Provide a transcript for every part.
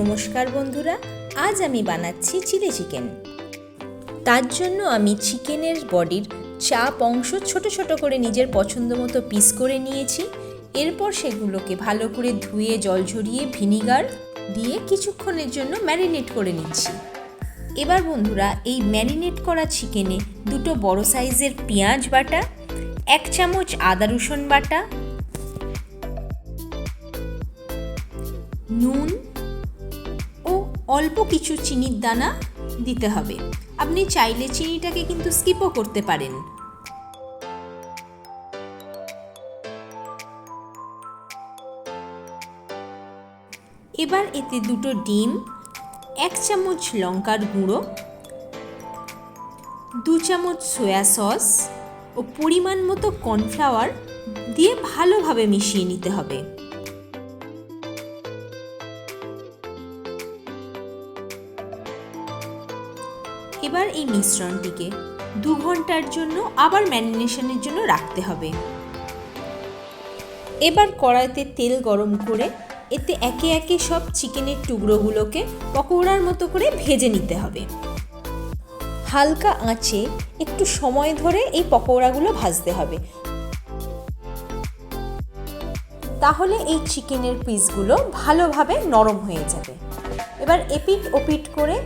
নমস্কার বন্ধুরা, আজ আমি বানাচ্ছি চিলি চিকেন। তার জন্য আমি চিকেনের বডির চাপ অংশ ছোট ছোট করে নিজের পছন্দ মতো পিস করে নিয়েছি। এরপর সেগুলোকে ভালো করে ধুয়ে, জল ঝরিয়ে, ভিনিগার দিয়ে কিছুক্ষণের জন্য ম্যারিনেট করে নিচ্ছি। এবার বন্ধুরা, এই ম্যারিনেট করা চিকেনে দুটো বড় সাইজের পেঁয়াজ বাটা, এক চামচ আদা রসুন বাটা, নুন অল্প কিছু চিনির দানা দিতে হবে। আপনি চাইলে চিনিটাকে কিন্তু স্কিপও করতে পারেন। এবার এতে দুটো ডিম, এক চামচ লঙ্কার গুঁড়ো, দু চামচ সয়া সস ও পরিমাণ মতো কর্নফ্লাওয়ার দিয়ে ভালোভাবে মিশিয়ে নিতে হবে। এবার এই মিশ্রণটিকে দু ঘণ্টার জন্য আবার ম্যারিনেশনের জন্য রাখতে হবে। এবার কড়াইতে তেল গরম করে এতে একে একে সব চিকেনের টুকরোগুলোকে পকোড়ার মতো করে ভেজে নিতে হবে। হালকা আঁচে একটু সময় ধরে এই পকোড়াগুলো ভাজতে হবে। তাহলে এই চিকেনের পিসগুলো ভালোভাবে নরম হয়ে যাবে। এবার এপিট ওপিট করে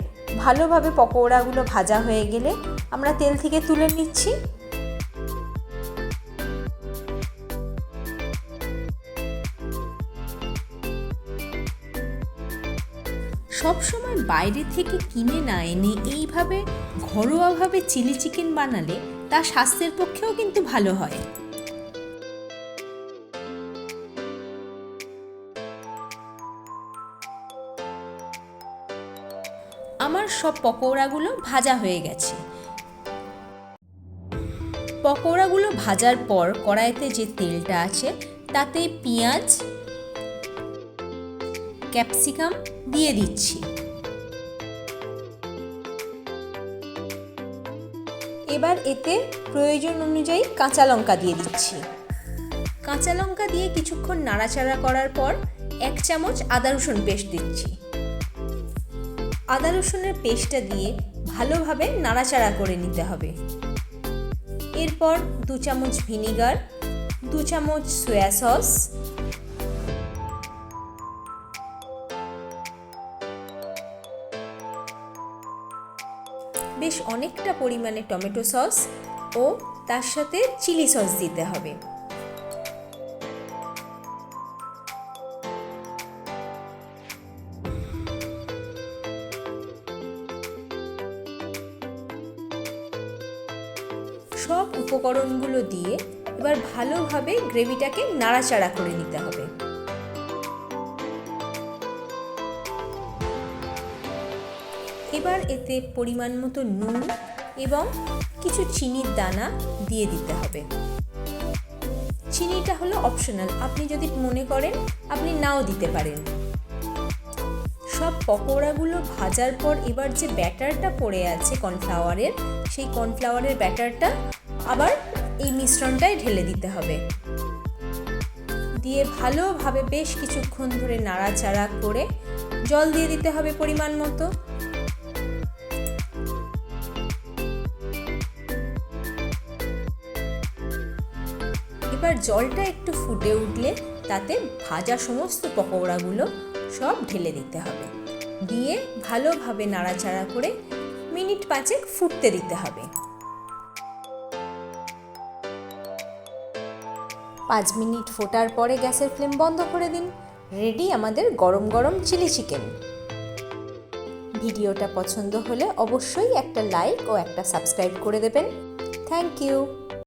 ভালোভাবে পকোড়াগুলো ভাজা হয়ে গেলে আমরা তেল থেকে তুলে নিচ্ছি। সবসময় বাইরে থেকে কিনে না এনে এইভাবে ঘরোয়াভাবে চিলি চিকেন বানালে তা স্বাস্থ্যের পক্ষেও কিন্তু ভালো হয়। আমার সব পকোড়াগুলো ভাজা হয়ে গেছে। পকোড়াগুলো ভাজার পর কড়াইতে যে তেলটা আছে, তাতে পেঁয়াজ, ক্যাপসিকাম দিয়ে দিচ্ছি। এবার এতে প্রয়োজন অনুযায়ী কাঁচা লঙ্কা দিয়ে দিচ্ছি। কাঁচা লঙ্কা দিয়ে কিছুক্ষণ নাড়াচাড়া করার পর এক চামচ আদা রসুন পেস্ট দিচ্ছি। আদা রসুনের পেস্টটা দিয়ে ভালোভাবে নাড়াচাড়া করে নিতে হবে। এরপর দু চামচ ভিনিগার, দু চামচ সয়া সস, বেশ অনেকটা পরিমাণে টমেটো সস ও তার সাথে চিলি সস দিতে হবে। সব উপকরণগুলো দিয়ে এবার ভালোভাবে গ্রেভিটাকে নাড়াচাড়া করে নিতে হবে। এবার এতে পরিমাণ মতো নুন এবং কিছু চিনির দানা দিয়ে দিতে হবে। চিনিটা হলো অপশনাল আপনি যদি মনে করেন, আপনি নাও দিতে পারেন। পকোড়াগুলো ভাজার পর এবার যে ব্যাটারটা পড়ে আছে কর্নফ্লাওয়ারের, সেই কর্নফ্লাওয়ারের ব্যাটারটা আবার এই মিশ্রণটায় ঢেলে দিতে হবে। দিয়ে ভালোভাবে বেশ কিছুক্ষণ ধরে নাড়াচাড়া করে জল দিয়ে দিতে হবে পরিমাণ মতো। এবার জলটা একটু ফুটে উঠলে তাতে ভাজা সমস্ত পকোড়াগুলো সব ঢেলে দিতে হবে। দিয়ে ভালোভাবে নাড়াচাড়া করে মিনিট পাঁচেক ফুটতে দিতে হবে। পাঁচ মিনিট ফোটার পরে গ্যাসের ফ্লেম বন্ধ করে দিন। রেডি আমাদের গরম গরম চিলি চিকেন। ভিডিওটা পছন্দ হলে অবশ্যই একটা লাইক ও একটা সাবস্ক্রাইব করে দেবেন। Thank you.